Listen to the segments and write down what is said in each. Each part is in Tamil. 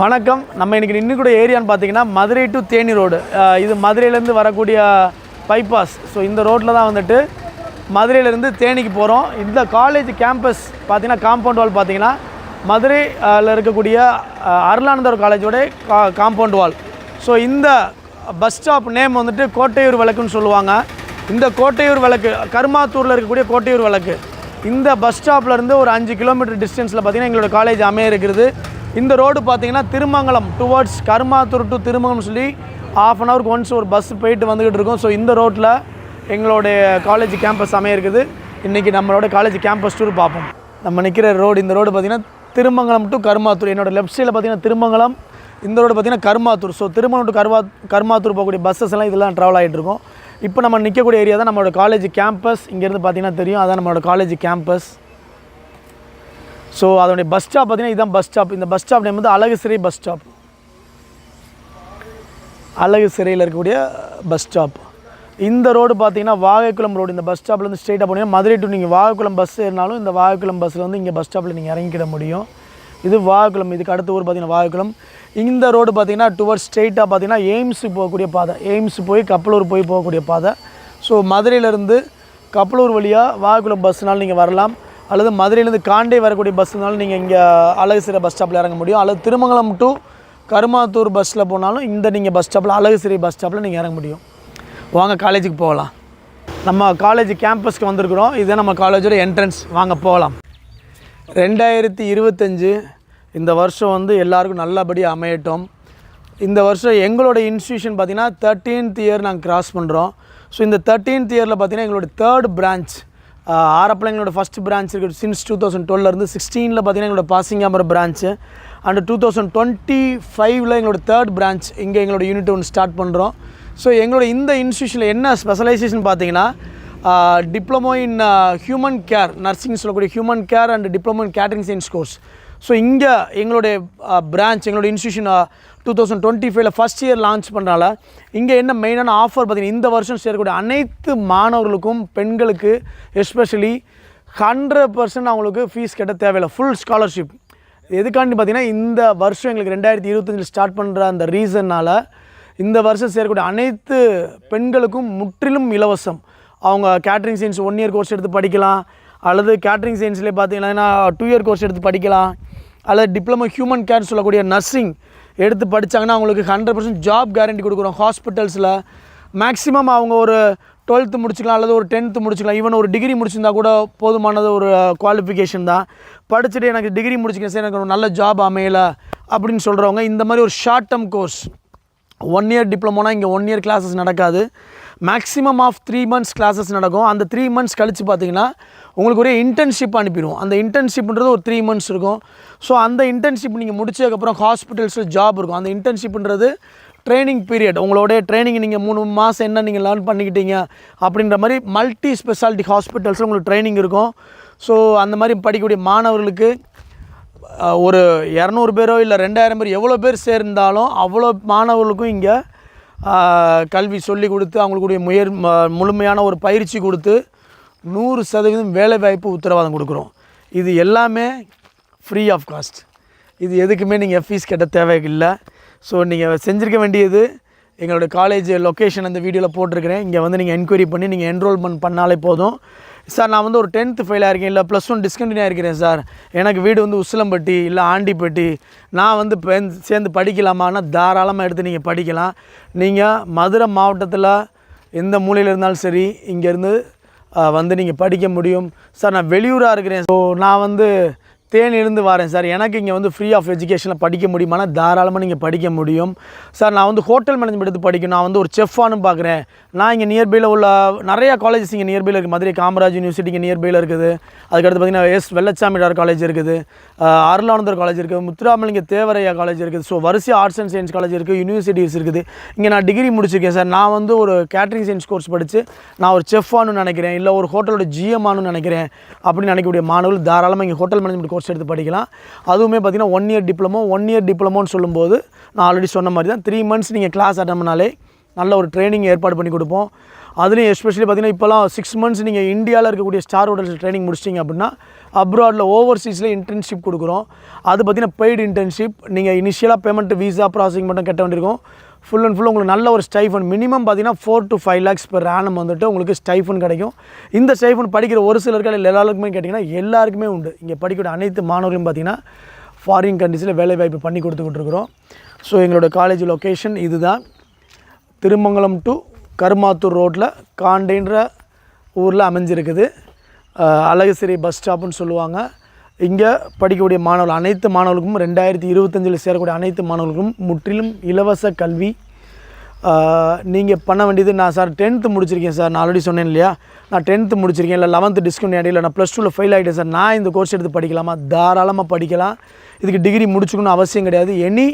வணக்கம். நம்ம இன்றைக்கி நின்று கூட ஏரியான்னு பார்த்தீங்கன்னா மதுரை டு தேனி ரோடு இது மதுரையிலேருந்து வரக்கூடிய பைபாஸ் ஸோ இந்த ரோட்டில் தான் வந்துட்டு மதுரையிலேருந்து தேனிக்கு போகிறோம் இந்த காலேஜ் கேம்பஸ் பார்த்தீங்கன்னா காம்பவுண்ட் வால் பார்த்தீங்கன்னா மதுரையில் இருக்கக்கூடிய அருளானந்தர் காலேஜோட கா காம்பவுண்ட் வால் ஸோ இந்த பஸ் ஸ்டாப் நேம் வந்துட்டு கோட்டையூர் விளக்குன்னு சொல்லுவாங்க. இந்த கோட்டையூர் விளக்கு கருமாத்தூரில் இருக்கக்கூடிய கோட்டையூர் விளக்கு. இந்த பஸ் ஸ்டாப்லேருந்து ஒரு அஞ்சு கிலோமீட்டர் டிஸ்டன்ஸில் பார்த்தீங்கன்னா எங்களோட காலேஜ் அமைய இருக்குது இந்த ரோடு பார்த்தீங்கன்னா திருமங்கலம் டுவர்ட்ஸ் கருமாத்தூர் டு திருமங்கலம் சொல்லி ஆஃப் அன் ஹவருக்கு ஒன்ஸ் ஒரு பஸ் போயிட்டு வந்துக்கிட்டு இருக்கோம். ஸோ இந்த ரோட்டில் எங்களுடைய காலேஜ் கேம்பஸ் அமைய இருக்குது. இன்றைக்கி நம்மளோட காலேஜ் கேம்பஸ் டூர் பார்ப்போம். நம்ம நிற்கிற ரோடு இந்த ரோடு பார்த்திங்கன்னா திருமங்கலம் டு கருமாத்தூர். என்னோட லெஃப்ட் சைடில் பார்த்தீங்கன்னா திருமங்கலம் இந்த ரோடு பார்த்திங்கன்னா கருமாத்தூர். ஸோ திருமணம் டு கருவா கருமாத்தூர் போகக்கூடிய பஸ்ஸஸ் எல்லாம் இதெல்லாம் ட்ராவல் ஆகிட்டு இருக்கும். இப்போ நம்ம நிற்கக்கூடிய ஏரியா தான் நம்மளோட காலேஜ் கேம்பஸ் இங்கேருந்து பார்த்தீங்கன்னா தெரியும். அதான் நம்மளோட காலேஜ் கேம்பஸ் ஸோ அதனுடைய பஸ் ஸ்டாப் பார்த்தீங்கன்னா இதுதான் பஸ் ஸ்டாப் இந்த பஸ் ஸ்டாப் நேம் வந்து அழகு சிறை பஸ் ஸ்டாப் அழகு சிறையில் இருக்கக்கூடிய பஸ் ஸ்டாப் இந்த ரோடு பார்த்தீங்கன்னா வாகைக்குளம் ரோடு இந்த பஸ் ஸ்டாப்லேருந்து ஸ்ட்ரெயிட்டாக போனீங்கன்னா மதுரை டு நீங்கள் வாகைக்குளம் பஸ் ஏறினாலும் இந்த வாகைக்குளம் பஸ்ஸில் வந்து இங்கே பஸ் ஸ்டாப்பில் நீங்கள் இறங்கிக்கிட முடியும். இது வாகைக்குளம் இதுக்கு அடுத்த ஊர் பார்த்தீங்கன்னா வாகைக்குளம். இந்த ரோடு பார்த்தீங்கன்னா டுவர்ட்ஸ் ஸ்ட்ரெயிட்டாக பார்த்தீங்கன்னா எய்ம்ஸு போகக்கூடிய பாதை. எய்ம்ஸ் போய் கப்பலூர் போய் போகக்கூடிய பாதை. ஸோ மதுரையிலேருந்து கப்பலூர் வழியாக வாகைக்குளம் பஸ்னாலும் நீங்கள் வரலாம். அல்லது மதுரையிலேருந்து காண்டே வரக்கூடிய பஸ்னாலும் நீங்கள் இங்கே அழகு சிறை பஸ் ஸ்டாப்பில் இறங்க முடியும். அல்லது திருமங்கலம் டு கருமாத்தூர் பஸ்ஸில் போனாலும் இந்த நீங்கள் பஸ் ஸ்டாப்பில் அழகு சிறை பஸ் ஸ்டாப்பில் நீங்கள் இறங்க முடியும். வாங்க காலேஜுக்கு போகலாம். நம்ம காலேஜ் கேம்பஸ்க்கு வந்திருக்கிறோம். இதுதான் நம்ம காலேஜோட என்ட்ரன்ஸ் வாங்க போகலாம். ரெண்டாயிரத்தி இருபத்தஞ்சு இந்த வருஷம் வந்து எல்லாருக்கும் நல்லபடியாக அமையட்டும். இந்த வருஷம் எங்களோட இன்ஸ்டியூஷன் பார்த்திங்கன்னா தேர்ட்டீன்த் இயர் நாங்கள் கிராஸ் பண்ணுறோம் ஸோ இந்த தேர்ட்டீன்த் இயரில் பார்த்தீங்கன்னா எங்களோட தேர்ட் பிரான்ச் ஆரப்பில் எங்களோட ஃபஸ்ட் பிரான்ச் இருக்குது சின்ஸ் டூ தௌசண்ட் டுவெல்லேருந்து சிக்ஸ்டீனில் பார்த்தீங்கன்னா எங்களோட பாசிங்காமர branch and two thousand twenty ஃபைவ்ல எங்களோட தேர்ட் பிரான்ச் இங்கே எங்களோட யூனிட் ஒன்று ஸ்டார்ட் பண்ணுறோம் ஸோ எங்களோட இந்த இன்ஸ்டியூஷனில் என்ன ஸ்பெஷலைசேஷன் பார்த்தீங்கன்னா diploma in human care nursing சொல்லக்கூடிய human care and diploma in catering science course so இங்கே எங்களுடைய பிரான்ச் எங்களோட இன்ஸ்டியூஷன் டூ தௌசண்ட் டுவெண்ட்டி ஃபைவ்ல ஃபஸ்ட் இயர் லான்ச் பண்ணுறனால இங்கே என்ன மெயினான ஆஃபர் பார்த்தீங்கன்னா இந்த வருஷம் சேரக்கூடிய அனைத்து மாணவர்களுக்கும் பெண்களுக்கு எஸ்பெஷலி ஹண்ட்ரட் பர்சன்ட் அவங்களுக்கு ஃபீஸ் கட்ட தேவையில்லை. ஃபுல் ஸ்காலர்ஷிப் எதுக்காண்டி பார்த்தீங்கன்னா இந்த வருஷம் எங்களுக்கு ரெண்டாயிரத்தி இருபத்தஞ்சில் ஸ்டார்ட் பண்ணுற அந்த ரீசன்னால் இந்த வருஷம் சேரக்கூடிய அனைத்து பெண்களுக்கும் முற்றிலும் இலவசம். அவங்க catering science one year course எடுத்து படிக்கலாம். அல்லது கேட்ரிங் சயின்ஸ்லேயே பார்த்தீங்கன்னா டூ இயர் கோர்ஸ் எடுத்து படிக்கலாம். அல்லது டிப்ளமோ ஹியூமன் கேர் சொல்லக்கூடிய நர்சிங் எடுத்து படித்தாங்கன்னா அவங்களுக்கு ஹண்ட்ரட் பர்சன்ட் ஜாப் கேரண்டி கொடுக்குறோம். ஹாஸ்பிட்டல்ஸில் மேக்ஸிமம் அவங்க ஒரு டுவெல்த்து முடிச்சுக்கலாம் அல்லது ஒரு டென்த்து முடிச்சுக்கலாம். ஈவன் ஒரு டிகிரி முடிச்சிருந்தா கூட போதுமானது ஒரு குவாலிஃபிகேஷன் தான். படிச்சுட்டு எனக்கு டிகிரி முடிச்சிக்கேன் சார் எனக்கு ஒரு நல்ல ஜாப் அமையலை அப்படின்னு சொல்கிறவங்க இந்த மாதிரி ஒரு short term course one year டிப்ளமோனா இங்கே ஒன் இயர் கிளாஸஸ் நடக்காது. Maximum of three months classes நடக்கும். அந்த த்ரீ மந்த்ஸ் கழித்து பார்த்தீங்கன்னா உங்களுக்கு ஒரே இன்டர்ன்ஷிப் அனுப்பிடுவோம். அந்த இன்டர்ன்ஷிப்ன்றது ஒரு த்ரீ மந்த்ஸ் இருக்கும். ஸோ அந்த இன்டர்ன்ஷிப் நீங்கள் முடிச்சதுக்கப்புறம் ஹாஸ்பிட்டல்ஸில் ஜாப் இருக்கும். அந்த இன்டர்ன்ஷிப்ன்றது ட்ரைனிங் பீரியட் உங்களோட ட்ரைனிங் நீங்கள் மூணு மாதம் என்ன நீங்கள் லேர்ன் பண்ணிக்கிட்டீங்க அப்படின்ற மாதிரி மல்டி ஸ்பெஷாலிட்டி ஹாஸ்பிட்டல்ஸில் உங்களுக்கு ட்ரைனிங் இருக்கும். ஸோ அந்த மாதிரி படிக்கக்கூடிய மாணவர்களுக்கு ஒரு இரநூறு பேரோ இல்லை ரெண்டாயிரம் பேர் எவ்வளோ பேர் சேர்ந்தாலும் அவ்வளோ மாணவர்களுக்கும் இங்கே கல்வி சொல்லி கொடுத்து அவங்களுக்குடைய முயற் முழுமையான ஒரு பயிற்சி கொடுத்து நூறு சதவீதம் வேலைவாய்ப்பு உத்தரவாதம் கொடுக்குறோம். இது எல்லாமே ஃப்ரீ ஆஃப் காஸ்ட் இது எதுக்குமே நீங்கள் ஃபீஸ் கட்ட தேவையில்லை. ஸோ நீங்கள் செஞ்சுருக்க வேண்டியது எங்களுடைய காலேஜ் லொக்கேஷன் அந்த வீடியோவில் போட்டிருக்கிறேன். இங்கே வந்து நீங்கள் என்கொயரி பண்ணி நீங்கள் என்ரோல்மெண்ட் பண்ணாலே போதும். சார் நான் வந்து ஒரு டென்த்து ஃபெயிலாக இருக்கேன் இல்லை ப்ளஸ் ஒன் டிஸ்கண்டினியூ ஆகிருக்கிறேன் சார். எனக்கு வீடு வந்து உசிலம்பட்டி இல்லை ஆண்டிப்பட்டி. நான் வந்து சேர்ந்து படிக்கலாமான்னா தாராளமாக எடுத்து நீங்கள் படிக்கலாம். நீங்கள் மதுரை மாவட்டத்தில் எந்த மூலையில் இருந்தாலும் சரி இங்கேருந்து வந்து நீங்கள் படிக்க முடியும். சார் நான் வெளியூராக இருக்கிறேன். ஸோ நான் வந்து தேனிலிருந்து வரேன் சார். எனக்கு இங்கே வந்து ஃப்ரீ ஆஃப் எஜுகேஷனில் படிக்க முடியுமானா தாராளமாக நீங்கள் படிக்க முடியும். சார் நான் வந்து ஹோட்டல் மேனேஜ்மெண்ட் எடுத்து படிக்கணும். நான் வந்து ஒரு செஃப்பானு பார்க்குறேன் நான் இங்கே நியர்பையில் உள்ள நிறையா காலேஜஸ் இங்கே நியர்பையில் இருக்குது மதுரை காமராஜ் யூனிவர்சிட்டி இங்கே நியர்பையில் இருக்குது. அதுக்கடுத்து பார்த்தீங்கன்னா எஸ் வெள்ளச்சாமிடார் காலேஜ் இருக்குது. அருளானந்தர் காலேஜ் இருக்குது. முத்துராமலிங்க தேவரையா காலேஜ் இருக்குது. ஸோ வரிசை ஆர்ட்ஸ் அண்ட் சயின்ஸ் காலேஜ் இருக்குது யூனிவர்சிட்டிஸ் இருக்குது. இங்கே நான் டிகிரி முடிச்சிருக்கேன் சார். நான் வந்து ஒரு கேட்ரிங் சயின்ஸ் கோர்ஸ் படித்து நான் ஒரு செஃப் ஆனு நினைக்கிறேன். இல்லை ஒரு ஹோட்டலோட ஜிஎம் ஆனு நினைக்கிறேன். அப்படின்னு நினைக்கக்கூடிய மாணவர்கள் தாராளமாக இங்கே ஹோட்டல் மேனேஜ்மெண்ட் கோர்ஸ் எடுத்து படிக்கலாம். அதுவுமே பார்த்திங்கன்னா one year diploma one year டிப்ளமோன்னு சொல்லும்போது நான் ஆல்ரெடி சொன்ன மாதிரி தான் த்ரீ மந்த்ஸ் நீங்கள் கிளாஸ் அட்டன் பண்ணாலே நல்ல ஒரு ட்ரைனிங் ஏற்பாடு பண்ணி கொடுப்போம். அதுலேயும் எஸ்பெஷலி பார்த்தீங்கன்னா இப்போலாம் சிக்ஸ் மந்த்ஸ் நீங்கள் இந்தியாவில் இருக்கக்கூடிய ஸ்டார் ஹோட்டல்ஸ் ட்ரைனிங் முடிச்சிட்டிங்க அப்படின்னா அப்ராடில் ஓவர்சீஸில் இன்டர்ன்ஷிப் கொடுக்குறோம். அது பார்த்தீங்கன்னா பெய்டு இன்டர்ன்ஷிப் நீங்கள் இனிஷியலாக பேமெண்ட் வீசா ப்ராசஸிங் மட்டும் கட்ட வேண்டியிருக்கும். ஃபுல் அண்ட் ஃபுல் உங்களுக்கு நல்ல ஒரு ஸ்டைஃபன் மினிமம் பார்த்தீங்கன்னா four to five lakhs per annum வந்துட்டு உங்களுக்கு ஸ்டைஃபன் கிடைக்கும். இந்த ஸ்டைஃபன் படிக்கிற ஒரு சிலருக்கு இல்லை எல்லாருக்குமே கேட்டிங்கன்னா எல்லாருக்குமே உண்டு. இங்கே படிக்கிற அனைத்து மாணவர்களும் பார்த்தீங்கன்னா ஃபாரின் கண்ட்ரிஸில் வேலைவாய்ப்பு பண்ணி கொடுத்துக்கிட்டு இருக்கிறோம். ஸோ எங்களோட காலேஜ் லொக்கேஷன் இதுதான். திருமங்கலம் டு கருமாத்தூர் ரோட்டில் காண்டேன்ற ஊரில் அமைஞ்சிருக்குது. அஹ் பஸ் ஸ்டாப்புன்னு சொல்லுவாங்க. இங்கே படிக்கக்கூடிய மாணவர்கள் அனைத்து மாணவர்களுக்கும் ரெண்டாயிரத்தி இருபத்தஞ்சில் சேரக்கூடிய அனைத்து மாணவர்களுக்கும் முற்றிலும் இலவச கல்வி. நீங்கள் பண்ண வேண்டியது நான் சார் டென்த்து முடிச்சிருக்கேன் சார். நான் ஆல்ரெடி சொன்னேன் இல்லையா? நான் டென்த்து முடிச்சிருக்கேன். இல்லை லெவன்த்து டிஸ்கவுண்ட் இடையில நான் ப்ளஸ் டூவில் ஃபெயில் ஆகிட்டேன் சார். நான் இந்த கோர்ஸ் எடுத்து படிக்கலாமா? தாராளமாக படிக்கலாம். இதுக்கு டிகிரி முடிச்சுக்கணும் அவசியம் கிடையாது. எனி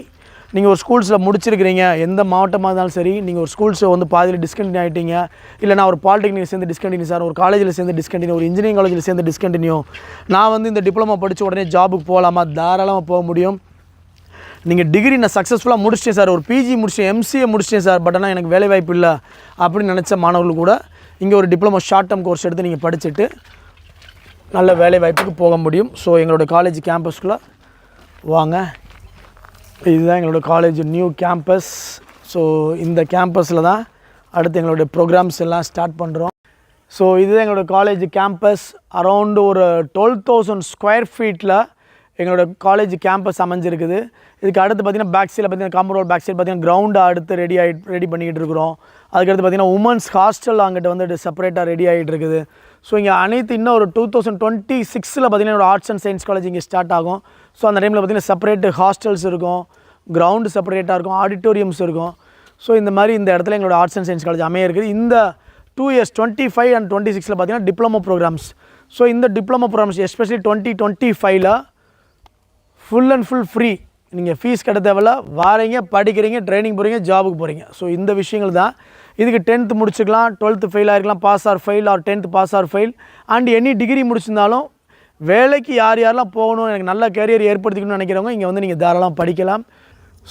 நீங்கள் ஒரு ஸ்கூல்ஸில் முடிச்சிருக்கிறீங்க எந்த மாவட்டமாக இருந்தாலும் சரி நீங்கள் ஒரு ஸ்கூல்ஸை வந்து பாதியில் டிஸ்கண்டினியூ ஆகிட்டீங்க இல்லை நான் ஒரு பாலிடெக்னிக் சேர்ந்து டிஸ்கண்டினியூ சார் ஒரு காலேஜில் சேர்ந்து டிஸ்கண்டினியூ ஒரு இன்ஜினியரிங் காலேஜில் சேர்ந்து டிஸ்கண்டினியூ நான் வந்து இந்த டிப்ளமா படித்த உடனே ஜாபுக்கு போகலாமா? தாராளமாக போக முடியும். நீங்கள் டிகிரி நான் சக்ஸஸ்ஃபுல்லாக முடிச்சிட்டேன் சார் ஒரு பிஜி முடிச்சிட்டேன் எம்சிஏ முடிச்சிட்டேன் சார் பட் ஆனால் எனக்கு வேலை வாய்ப்பு இல்லை அப்படின்னு நினச்ச மாணவர்கள் கூட இங்கே ஒரு டிப்ளமோ ஷார்ட் டேர்ம் கோர்ஸ் எடுத்து நீங்கள் படிச்சுட்டு நல்ல வேலை வாய்ப்புக்கு போக முடியும். ஸோ எங்களோட காலேஜ் கேம்பஸ்குள்ளே வாங்க. இதுதான் எங்களோட காலேஜ் நியூ கேம்பஸ் ஸோ இந்த கேம்பஸில் தான் அடுத்து எங்களோட ப்ரோக்ராம்ஸ் எல்லாம் ஸ்டார்ட் பண்ணுறோம் ஸோ இதுதான் எங்களோட காலேஜ் கேம்பஸ் அரவுண்டு ஒரு டுவெல் தௌசண்ட் ஸ்கொயர் ஃபீட்டில் எங்களோட காலேஜ் கேம்பஸ் அமைஞ்சிருக்குது. இதுக்கு அடுத்து பார்த்தீங்கன்னா பேக் சைடில் பார்த்தீங்கன்னா காம்பவுண்ட் பேக் சைடு பார்த்தீங்கன்னா கிரவுண்டு அடுத்து ரெடி ஆகி ரெடி பண்ணிக்கிட்டு இருக்கிறோம். அதுக்கடுத்து பார்த்தீங்கன்னா உமன்ஸ் ஹாஸ்டல் அங்கிட்ட வந்துட்டு செப்பரேட்டாக ரெடி ஆகிட்டு இருக்குது. ஸோ இங்கே அனைத்து இன்னும் ஒரு டூ தௌசண்ட் டுவெண்ட்டி சிக்ஸில் பார்த்தீங்கன்னா ஒரு ஆர்ட்ஸ் அண்ட் சயின்ஸ் காலேஜ் இங்கே ஸ்டார்ட் ஆகும். ஸோ அந்த டைமில் பார்த்தீங்கன்னா செப்பரேட் ஹாஸ்டல்ஸ் இருக்கும் கிரவுண்டு செப்பரேட்டாக இருக்கும் ஆடிட்டோரியம்ஸ் இருக்கும். ஸோ இந்த மாதிரி இந்த இடத்துல எங்களோட ஆர்ட்ஸ் அண்ட் சயின்ஸ் காலேஜ் அமைய இருக்குது. இந்த two years twenty five and twenty சிக்ஸில் பார்த்தீங்கன்னா டிப்ளமோ ப்ரோக்ராம்ஸ் ஸோ இந்த diploma programs especially twenty twenty ஃபைவ்ல ஃபுல் அண்ட் ஃபுல் ஃப்ரீ நீங்கள் ஃபீஸ் கட்ட தேவையில்ல. வாரீங்க படிக்கிறீங்க ட்ரைனிங் போகிறீங்க ஜாபுக்கு போகிறீங்க ஸோ இந்த விஷயங்கள் தான். இதுக்கு டென்த்து முடிச்சுக்கலாம் twelfth fail ஆகிருக்கலாம் pass or fail or tenth pass or fail and any degree முடிச்சிருந்தாலும் வேலைக்கு யார் யாரெல்லாம் போகணும் எனக்கு நல்ல கேரியர் ஏற்படுத்திக்கணும்னு நினைக்கிறவங்க இங்கே வந்து நீங்கள் தாராளமாக படிக்கலாம்.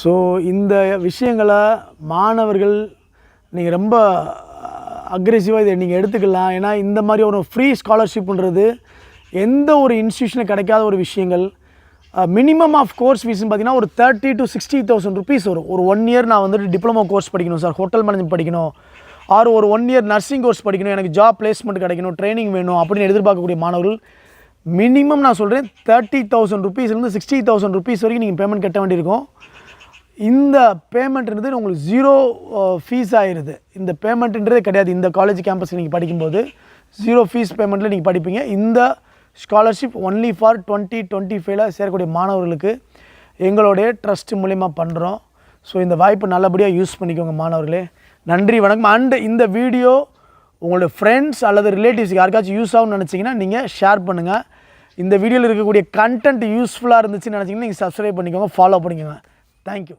ஸோ இந்த விஷயங்களை மாணவர்கள் நீங்கள் ரொம்ப அக்ரெசிவாக இதை நீங்கள் எடுத்துக்கலாம். ஏன்னா இந்த மாதிரி ஒரு ஃப்ரீ ஸ்காலர்ஷிப்ன்றது எந்த ஒரு இன்ஸ்டியூஷனும் கிடைக்காத ஒரு விஷயங்கள். மினிமம் ஆஃப் கோர்ஸ் ஃபீஸ்னு பார்த்தீங்கன்னா ஒரு thirty to sixty thousand rupees வரும். ஒரு ஒன் இயர் நான் வந்துட்டு டிப்ளமோ கோர்ஸ் படிக்கணும் சார் ஹோட்டல் மேனேஜ்மெண்ட் படிக்கணும். ஆர் ஒரு ஒன் இயர் நர்சிங் கோர்ஸ் படிக்கணும். எனக்கு ஜாப் பிளேஸ்மெண்ட் கிடைக்கணும். ட்ரைனிங் வேணும் அப்படின்னு எதிர்பார்க்கக்கூடிய மாணவர்கள் மினிமம் நான் சொல்கிறேன் தேர்ட்டி தௌசண்ட் ருபீஸ்லேருந்து சிக்ஸ்டி தௌசண்ட் ருபீஸ் வரைக்கும் நீங்கள் பேமெண்ட் கட்ட வேண்டியிருக்கும். இந்த பேமெண்ட்ன்றது உங்களுக்கு ஜீரோ ஃபீஸ் ஆயிடுது இந்த பேமெண்ட்ன்றதே கிடையாது. இந்த காலேஜ் கேம்பஸில் நீங்கள் படிக்கும்போது ஜீரோ ஃபீஸ் பேமெண்ட்டில் நீங்கள் படிப்பீங்க. இந்த scholarship only for twenty twenty ஃபைவ்ல சேரக்கூடிய மாணவர்களுக்கு எங்களுடைய ட்ரஸ்ட் மூலிமா பண்ணுறோம் ஸோ இந்த வாய்ப்பு நல்லபடியாக யூஸ் பண்ணிக்கோங்க மாணவர்களே. நன்றி வணக்கம். அண்டு இந்த வீடியோ உங்களோட ஃப்ரெண்ட்ஸ் அல்லது ரிலேட்டிவ்ஸ் யாருக்காச்சும் யூஸ் ஆகும்னு நினச்சிங்கன்னா நீங்கள் ஷேர் பண்ணுங்கள் இந்த வீடியோவில் இருக்கக்கூடிய கண்டென்ட் யூஸ்ஃபுல்லாக இருந்துச்சுன்னு நினச்சிங்கன்னா நீங்கள் சப்ஸ்கிரைப் பண்ணிக்கோங்க ஃபாலோ பண்ணிக்கோங்க. தேங்க்யூ